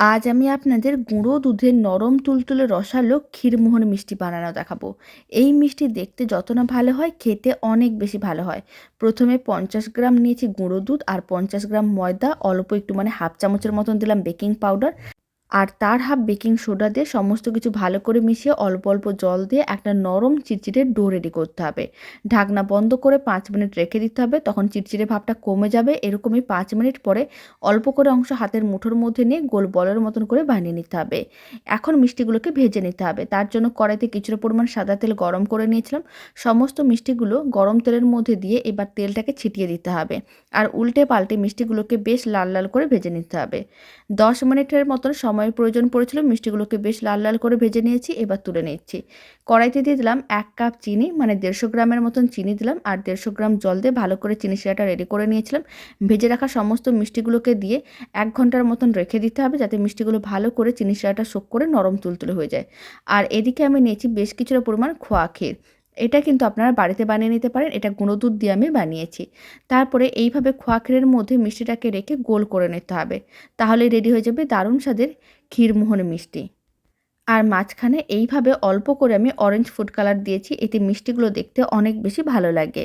আজ আমি আপনাদের গুঁড়ো দুধের নরম তুলতুলে রসালো ক্ষীরমোহন মিষ্টি বানানো দেখাবো। এই মিষ্টি দেখতে যত না ভালো হয়, খেতে অনেক বেশি ভালো হয়। প্রথমে পঞ্চাশ গ্রাম নিয়েছি গুঁড়ো দুধ আর পঞ্চাশ গ্রাম ময়দা, অল্প একটু মানে হাফ চামচের মতন দিলাম বেকিং পাউডার। আর তার হাফ বেকিং সোডা দিয়ে সমস্ত কিছু ভালো করে মিশিয়ে অল্প অল্প জল দিয়ে একটা নরম চিটচিটে ডো রেডি করতে হবে। ঢাকনা বন্ধ করে পাঁচ মিনিট রেখে দিতে হবে, তখন চিটচিটে ভাবটা কমে যাবে। এরকমই পাঁচ মিনিট পরে অল্প করে অংশ হাতের মুঠোর মধ্যে নিয়ে গোল বলের মতন করে বানিয়ে নিতে হবে। এখন মিষ্টিগুলোকে ভেজে নিতে হবে। তার জন্য কড়াইতে কিছুটা পরিমাণ সাদা তেল গরম করে নিয়েছিলাম। সমস্ত মিষ্টিগুলো গরম তেলের মধ্যে দিয়ে এবার তেলটাকে ছিটিয়ে দিতে হবে। আর উল্টে পাল্টে মিষ্টিগুলোকে বেশ লাল লাল করে ভেজে নিতে হবে। দশ মিনিটের মতন সময়ের প্রয়োজন পড়েছিল, মিষ্টিগুলোকে বেশ লাল লাল করে ভেজে নিয়েছি, এবার তুলে নিচ্ছি। কড়াইতে দিয়ে দিলাম এক কাপ চিনি মানে দেড়শো গ্রামের মতন চিনি দিলাম, আর দেড়শো গ্রাম জল দিয়ে ভালো করে চিনি শিরাটা রেডি করে নিয়েছিলাম। ভেজে রাখা সমস্ত মিষ্টিগুলোকে দিয়ে এক ঘণ্টার মতন রেখে দিতে হবে, যাতে মিষ্টিগুলো ভালো করে চিনি শিরাটা শোক করে নরম তুলতুলে হয়ে যায়। আর এদিকে আমি নিয়েছি বেশ কিছুটা পরিমাণ খোয়া ক্ষীর। এটা কিন্তু আপনারা বাড়িতে বানিয়ে নিতে পারেন। এটা গুঁড়ো দুধ দিয়ে আমি বানিয়েছি। তারপরে এইভাবে খোয়া ক্ষীরের মধ্যে মিষ্টিটাকে রেখে গোল করে নিতে হবে। তাহলে রেডি হয়ে যাবে দারুণ স্বাদের ক্ষীরমোহন মিষ্টি। আর মাঝখানে এইভাবে অল্প করে আমি অরেঞ্জ ফুড কালার দিয়েছি। এতে মিষ্টিগুলো দেখতে অনেক বেশি ভালো লাগে।